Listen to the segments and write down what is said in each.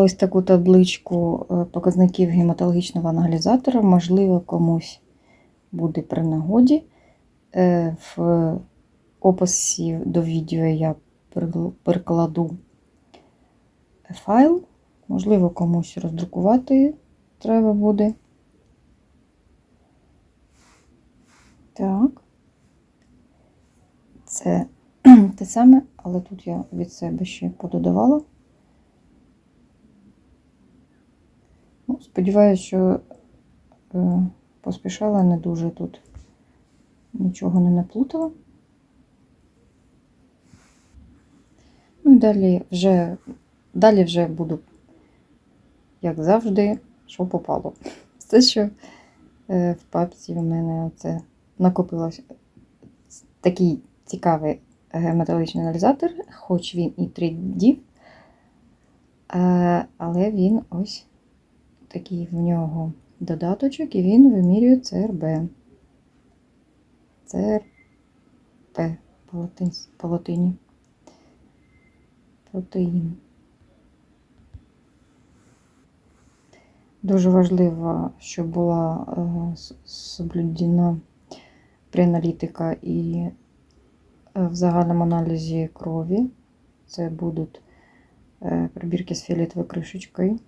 ось таку табличку е, показників гематологічного аналізатора. Можливо, комусь буде при нагоді. Е, В описі до відео я прикладу файл. Можливо, комусь роздрукувати треба буде. Так. Це те саме, але тут я від себе ще пододавала. Ну, сподіваюся, що е, поспішала не дуже тут нічого не наплутала. Ну і далі вже, далі вже буду, як завжди, що попало. Все, що е, в папці в мене оце накопилось такий цікавий гематологічний аналізатор, хоч він і 3D, е, але він ось такий в нього додаточок, і він вимірює ЦРБ. ЦРП по латині. Протеїн. Дуже важливо, щоб була е, соблюдена преаналітика і е, в загальному аналізі крові. Це будуть е, пробірки з фіолетовою кришечкою.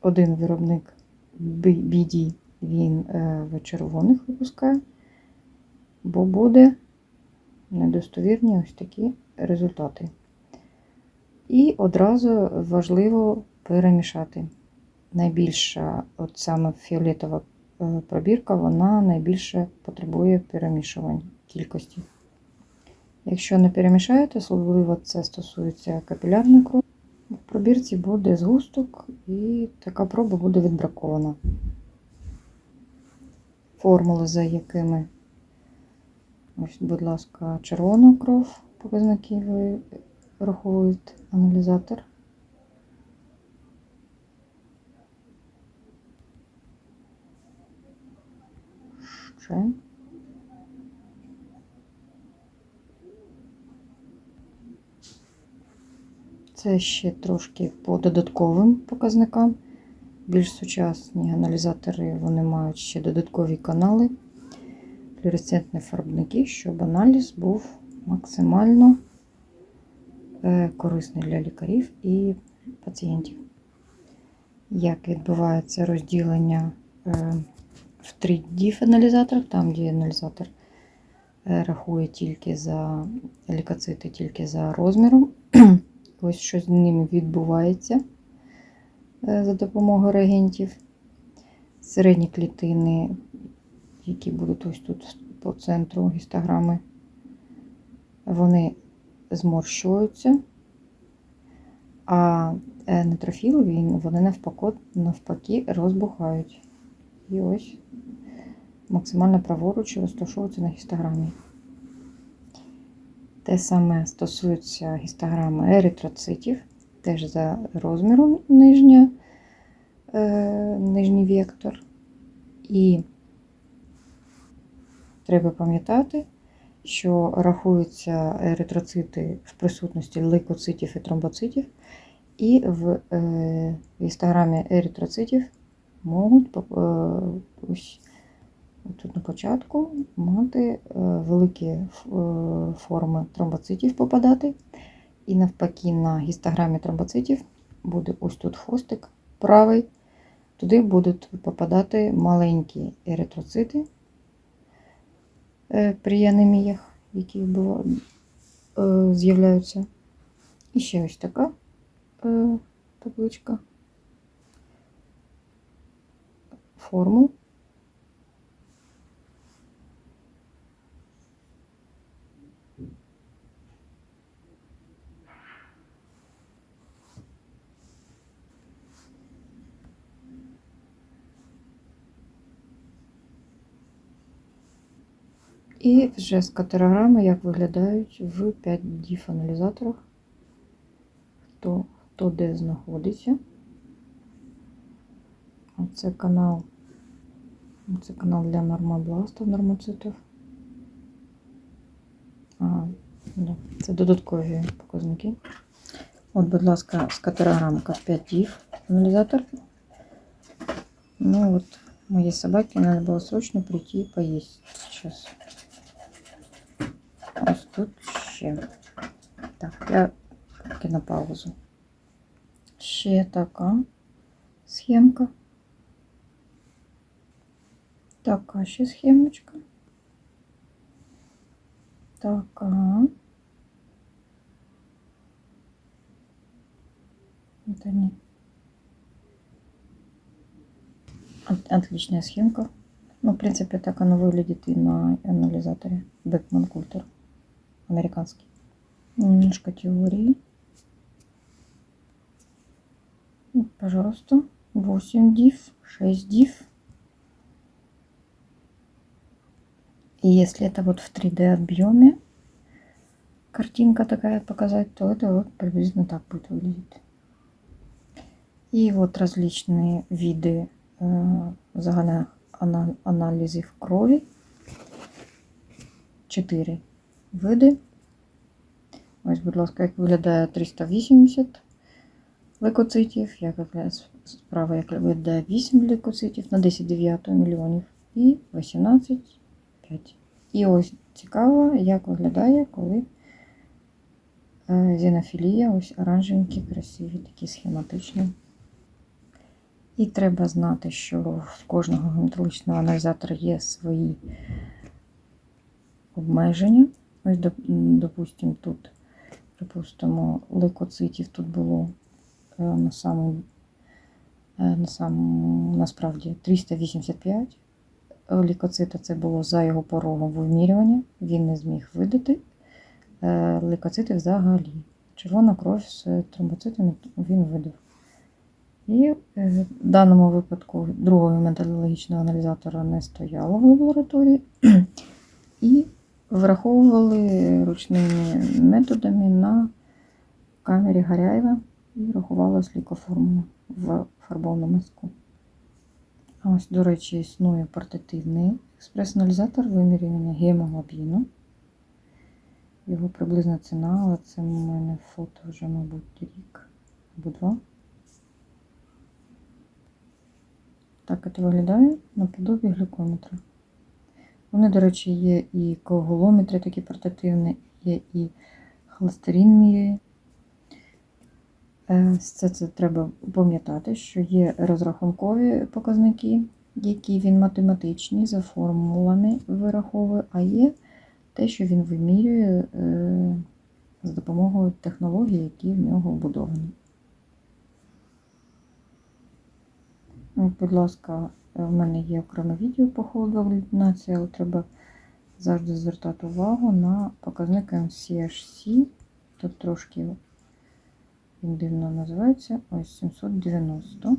Один виробник BD він е, в червоних випускає, бо буде недостовірні ось такі результати. І одразу важливо перемішати. Найбільша, от саме фіолетова е, пробірка, вона найбільше потребує перемішування кількості. Якщо не перемішаєте, особливо це стосується капілярної крові, в пробірці буде згусток і така проба буде відбракована. Формули, за якими, ось, будь ласка, червону кров, показники ви рахують аналізатор. Ще. Це ще трошки по додатковим показникам. Більш сучасні аналізатори вони мають ще додаткові канали, флюоресцентні фарбники, щоб аналіз був максимально е, корисний для лікарів і пацієнтів. Як відбувається розділення е, в 3D аналізаторах, там, де аналізатор е, рахує тільки за лікоцити, тільки за розміром. Ось що з ними відбувається е, за допомогою реагентів. Середні клітини, які будуть ось тут по центру гістограми, вони зморщуються, а е, нейтрофіли він- вони навпаки, навпаки розбухають. І ось максимально праворуч розташовуються на гістограмі. Те саме стосується гістограми еритроцитів, теж за розміром нижня, е, нижній вектор. І треба пам'ятати, що рахуються еритроцити в присутності лейкоцитів і тромбоцитів, і в е, гістограмі еритроцитів можуть е, тут на початку мати е, великі е, форми тромбоцитів попадати. І навпаки, на гістограмі тромбоцитів буде ось тут хвостик правий. Туди будуть попадати маленькі еритроцити е, при анеміях, які з'являються. І ще ось така табличка. Формул. І вже з категорами, як виглядають в 5D аналізаторах, хто, хто де знаходиться. Це канал, це канал для нормобластів, нормоцитів. Ага, да, це додаткові показники. От, будь ласка, з категорамка 5 дів. анализатор. Ну вот, моей собаке надо было срочно прийти и поесть сейчас. Ось тут ще. Так, я на паузу. Ще така схемка. Така ще схемочка. Така. Это не. От- Отличная схемка. Ну, в принципе, так оно выглядит и на анализаторе. Бекман Культер Американский. Немножко теории. Вот, пожалуйста. 8 див, 6 див. И если это вот в 3D объеме картинка такая показать, то это вот приблизительно так будет выглядеть. И вот различные виды э, загальних ана- аналізів крові. Чотири Види. Ось, будь ласка, як виглядає 380 лейкоцитів, як виглядає справа, як виглядає 8 лейкоцитів на 10 дев'ятого мільйонів і 18 5. І ось цікаво, як виглядає, коли е, зінофілія, ось оранжевенькі, красиві, такі схематичні. І треба знати, що в кожного гематологічного аналізатора є свої обмеження. Ось, доп- допустимо, тут, припустимо, лейкоцитів тут було е, на самому, е, на самому, насправді 385. Лейкоцита це було за його порогом вимірювання. Він не зміг видати е, лейкоцити взагалі. Червона кров з тромбоцитами він видав. І в даному випадку другого методологічного аналізатора не стояло в лабораторії. І враховували ручними методами на камері Гаряєва і рахувалась лікоформула в фарбовому мазку. А Ось, до речі, існує портативний експрес-аналізатор вимірювання гемоглобіну. Його приблизна ціна, але це в мене фото вже, мабуть, рік або два. Так це виглядає наподобі глюкометра. Вони, до речі, є і коагулометри такі портативні, є і. Е, Це, це треба пам'ятати, що є розрахункові показники, які він математичні, за формулами вираховує, а є те, що він вимірює е, з допомогою технологій, які в нього вбудовані. Будь ласка, в мене є окреме відео по холодоагглютинації, але треба завжди звертати увагу на показник MCHC. Тут трошки він дивно називається. Ось 790.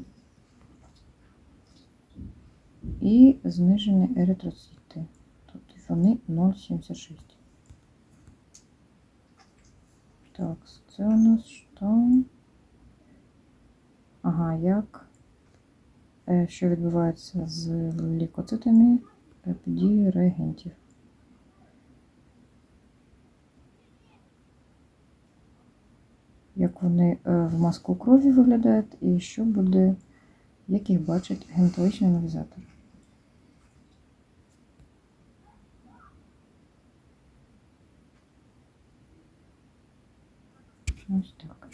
І знижені еритроцити. Тут вони 0,76. Так, це у нас що? Ага, як? Е, Що відбувається з лікоцитами е, дією реагентів. Як вони е, в маску крові виглядають і що буде, як їх бачить гематологічний аналізатор. Ось так.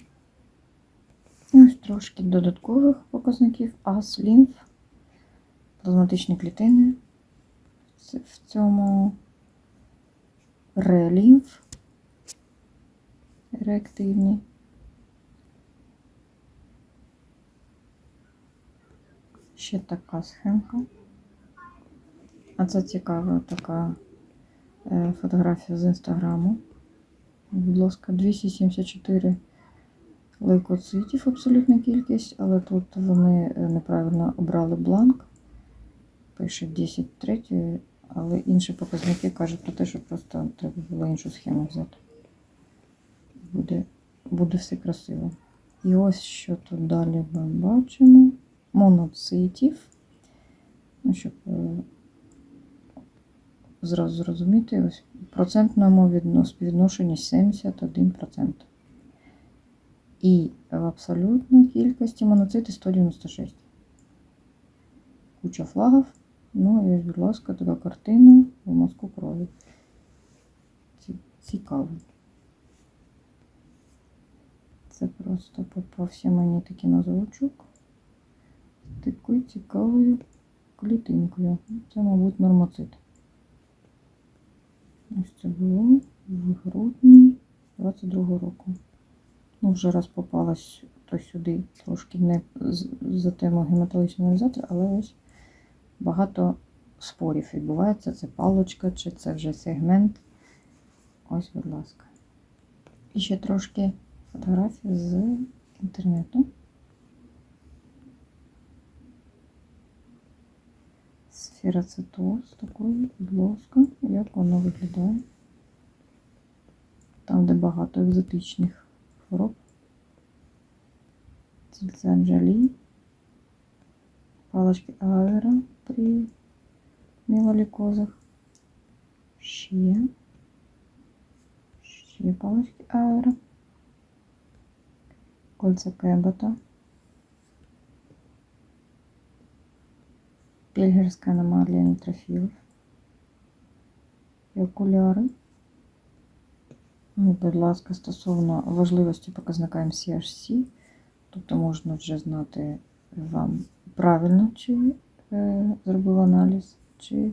Трошки додаткових показників ас, лімф, плазматичні клітини в цьому релімф реактивні. Ще така схемка. А це цікава така е, фотографія з інстаграму. Будь ласка, 274 лейкоцитів абсолютна кількість, але тут вони е, неправильно обрали бланк. Пише 10 третьої, але інші показники кажуть про те, що просто треба було іншу схему взяти. Буде, буде все красиво. І ось що тут далі ми бачимо. Моноцитів. Ну, щоб е, зразу зрозуміти, ось процентному відно- співвідношенні 71%. І в абсолютній кількості моноцити 196. Куча флагів. Ну і, будь ласка, така картина в мозку крові. Ці- Цікаво. Це просто попався мені такий нозовичок з такою цікавою клітинкою. Це, мабуть, нормоцит. Ось це було в грудні 22 року. Ну, вже раз попалась то сюди трошки не за тему гематологічного аналізатора, але ось багато спорів відбувається. Це палочка, чи це вже сегмент. Ось, будь ласка. І ще трошки фотографій з інтернету. Сфероцитоз такої, будь ласка, як воно виглядає. Там, де багато екзотичних хвороб. Цільце Анджелі. Палочки аера при мілолікозах. Ще. Ще палочки аера. Кольця Кебота. Пельгерська аномалія нітрофілів. І окуляри. Ну, будь ласка, стосовно важливості показника MCHC, тобто можна вже знати вам правильно, чи е, зробив аналіз, чи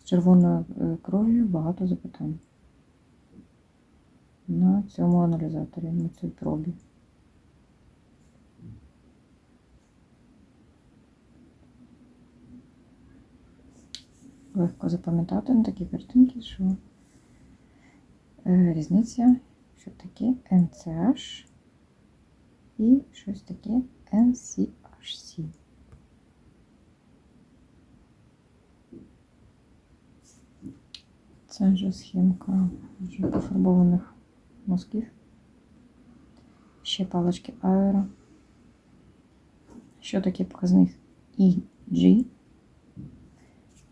з червоною е, кров'ю багато запитань на цьому аналізаторі, на цій пробі. Легко запам'ятати на такі картинки, що різниця, що таке NCH і щось таке NCHC. Це вже схемка вже пофарбованих мозків. Ще палички аеро. Що таке показник EG?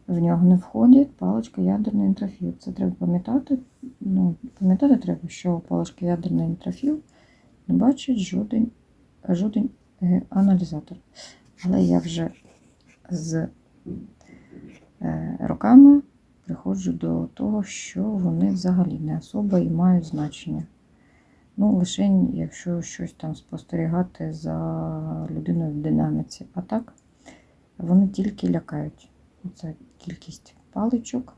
В нього не входить паличка ядерний інтрофіл. Це треба пам'ятати. Ну, пам'ятати треба, що паличка ядерний інтрофіл не бачить жоден, жоден е, аналізатор. Але я вже з е, роками приходжу до того, що вони взагалі не особа і мають значення. Ну, лише якщо щось там спостерігати за людиною в динаміці. А так, вони тільки лякають. Це кількість паличок.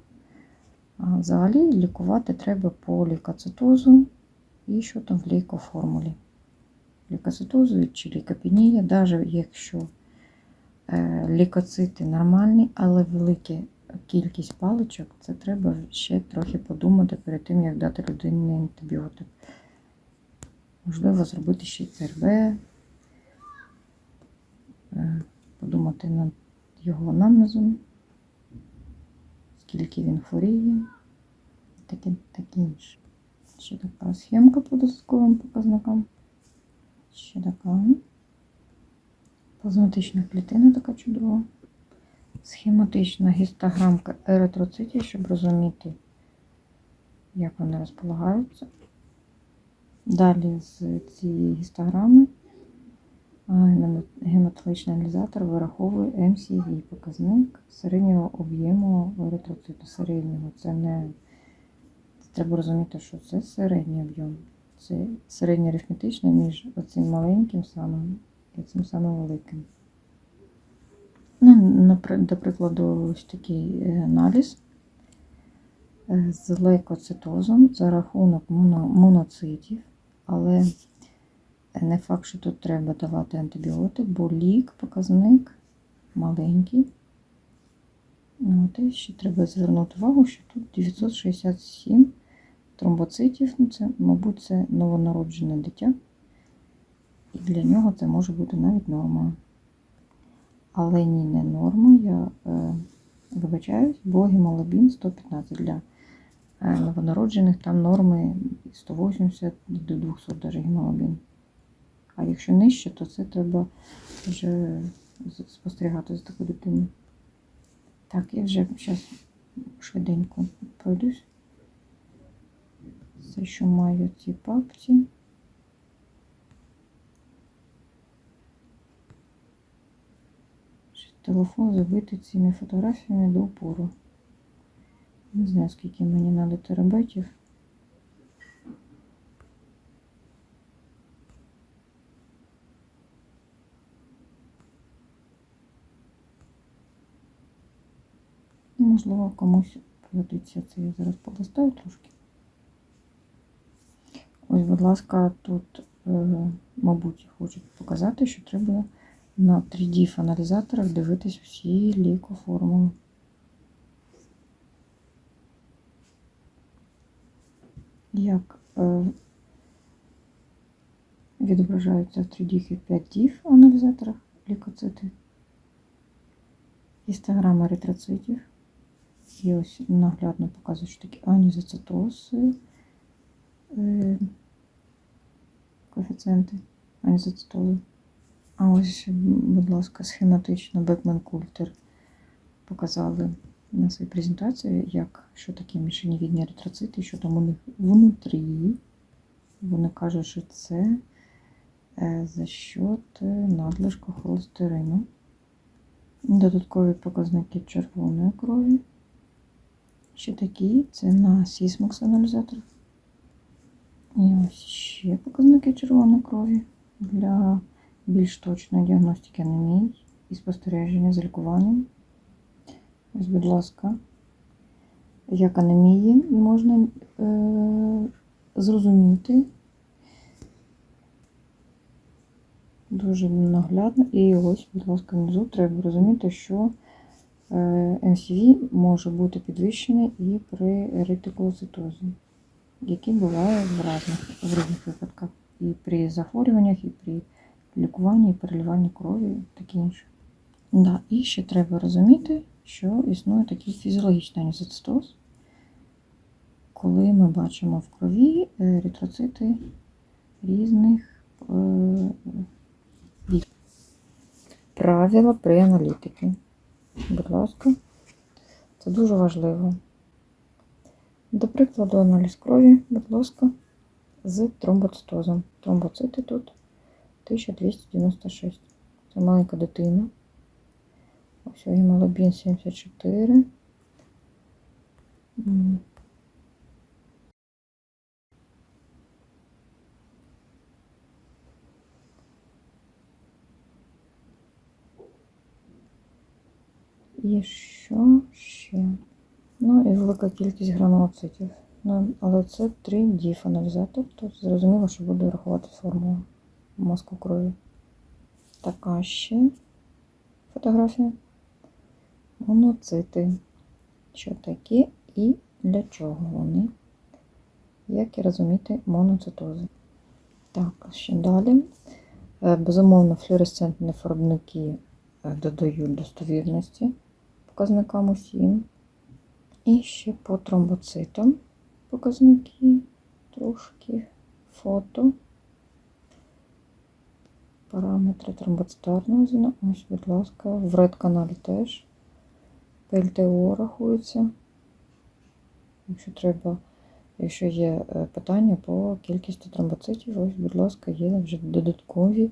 А взагалі лікувати треба по лікоцитозу і що там в лейкоформулі. Лікоцитозу чи лікопенія, навіть якщо е, лікоцити нормальні, але велика кількість паличок, це треба ще трохи подумати перед тим, як дати людині антибіотик. Можливо, зробити ще й ЦРБ, е, подумати над його анамнезом, скільки він хворіє, таке, таке інше. Ще така схемка по додатковим показникам. Ще така плазматична клітина така чудова. Схематична гістограмка еритроцитів, щоб розуміти, як вони розполагаються. Далі з цієї гістограми гематологічний аналізатор вираховує MCV показник середнього об'єму еритроциту. Середнього. Це не треба розуміти, що це середній об'єм. Це середнє арифметичне між оцим маленьким самим і цим самим великим. Ну, До прикладу, ось такий е, аналіз е, з лейкоцитозом за рахунок моноцитів, але не факт, що тут треба давати антибіотик, бо лік, показник маленький. Ну, От, і ще треба звернути увагу, що тут 967 тромбоцитів. Ну, це, мабуть, це новонароджене дитя. І для нього це може бути навіть нормою. Але ні, не норма. Я е, вибачаюсь, бо гемоглобін 115 для е, новонароджених, там норми 180 до 200 даже гемоглобін. А якщо нижче, то це треба вже спостерігати за таку дитину. Так, я вже зараз швиденько пройдусь. Все, що маю ці папці. Телефон забитий цими фотографіями до упору. Не знаю, скільки мені треба терабайтів. Можливо, комусь пригодиться це. Я зараз полистаю трошки. Ось, будь ласка, тут, е, мабуть, хочуть показати, що треба на 3D-фаналізаторах дивитись усі лікоформули. Як е, відображаються в 3D і 5D аналізаторах лікоцити, гістограма еритроцитів. І ось наглядно показують, що такі анізоцитози, е, коефіцієнти анізоцитози. А ось, будь ласка, схематично Бекман Культер показали на своїй презентації, як, що таке мішенівідні еритроцити, що там у них внутрі. Вони кажуть, що це е, за счет е, надлишку холестерину. Додаткові показники червоної крові. Ще такі, це на сісмокс аналізаторах. І ось ще показники червоної крові для більш точної діагностики анемії і спостереження з лікуванням. Ось, будь ласка, як анемії можна е- зрозуміти. Дуже наглядно. І ось, будь ласка, внизу треба розуміти, що MCV може бути підвищений і при ретикулоцитозі, який буває в різних, в різних випадках. І при захворюваннях, і при лікуванні, і переливанні крові, таке інше. Да, і ще треба розуміти, що існує такий фізіологічний анізоцитоз, коли ми бачимо в крові еритроцити різних е, вік. Правила при аналітиці. Будь ласка, це дуже важливо. До прикладу, аналіз крові, будь ласка, з тромбоцитозом. Тромбоцити тут 1296. Це маленька дитина. Ось гемоглобін 74. І що ще? Ну і велика кількість гранулоцитів. Ну, але це 3D фаналізатор, тобто зрозуміло, що буде рахувати формула мозку крові. Така ще фотографія. Моноцити. Що такі і для чого вони? Як і розуміти моноцитози. Так, ще далі. Е, Безумовно, флюоресцентні фарбники е, додають достовірності показникам усім. І ще по тромбоцитам показники, трошки фото. Параметри тромбоцитарного зіна. Ось, будь ласка, в red-каналі теж. ПЛТО рахується. Якщо треба, якщо є е, питання по кількості тромбоцитів, ось, будь ласка, є вже додаткові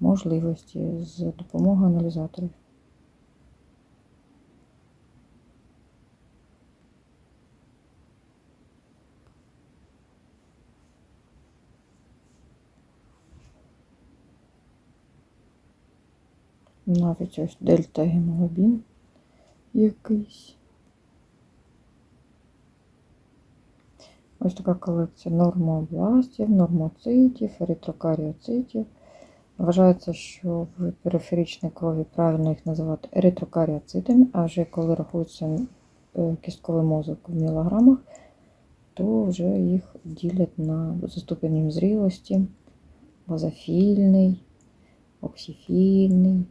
можливості з допомогою аналізаторів. Навіть ось дельта гемоглобін якийсь. Ось така колекція нормобластів, нормоцитів, еритрокаріоцитів. Вважається, що в периферичній крові правильно їх називати еритрокаріоцитами, а вже коли рахується е, кістковий мозок в мілограмах, то вже їх ділять на за ступенем зрілості, базофільний, оксифільний.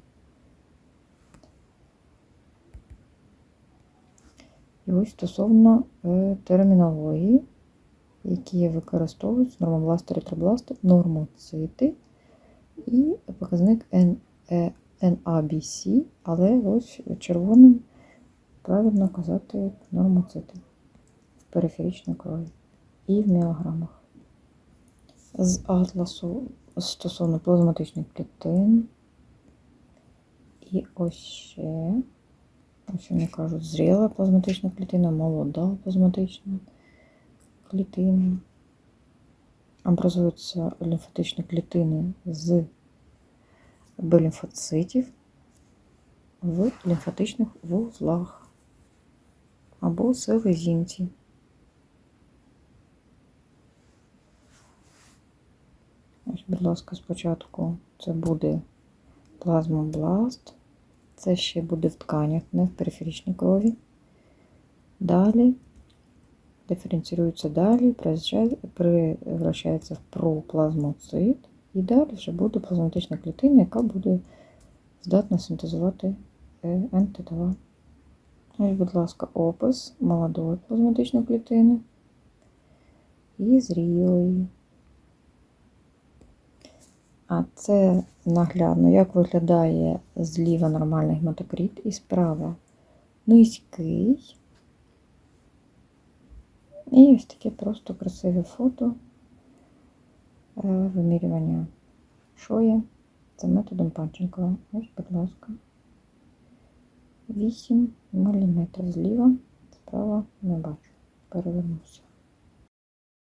І ось стосовно е, термінології, які використовують нормобласти, ретробласти, нормоцити і показник е, NABC, але ось червоним правильно казати нормоцити в периферичній крові і в міограмах. З атласу стосовно плазматичних клітин. І ось ще. Ось вони кажуть, зріла плазматична клітина, молода плазматична клітина. Образуються лімфатичні клітини з Б-лімфоцитів в лімфатичних вузлах або селезінці. Ось, будь ласка, спочатку це буде плазмобласт. Це ще буде в тканях, не в периферичній крові. Далі диференціюється далі, превращається в проплазмоцит. І далі вже буде плазматична клітина, яка буде здатна синтезувати е, НТ2. Ось, будь ласка, опис молодої плазматичної клітини і зрілої. А це наглядно, як виглядає зліва нормальний гематокрит і справа низький. І ось таке просто красиве фото е, вимірювання шоє. Це методом Панченкова. Ось, будь ласка. 8 мм зліва, справа не бачу. Перевернувся.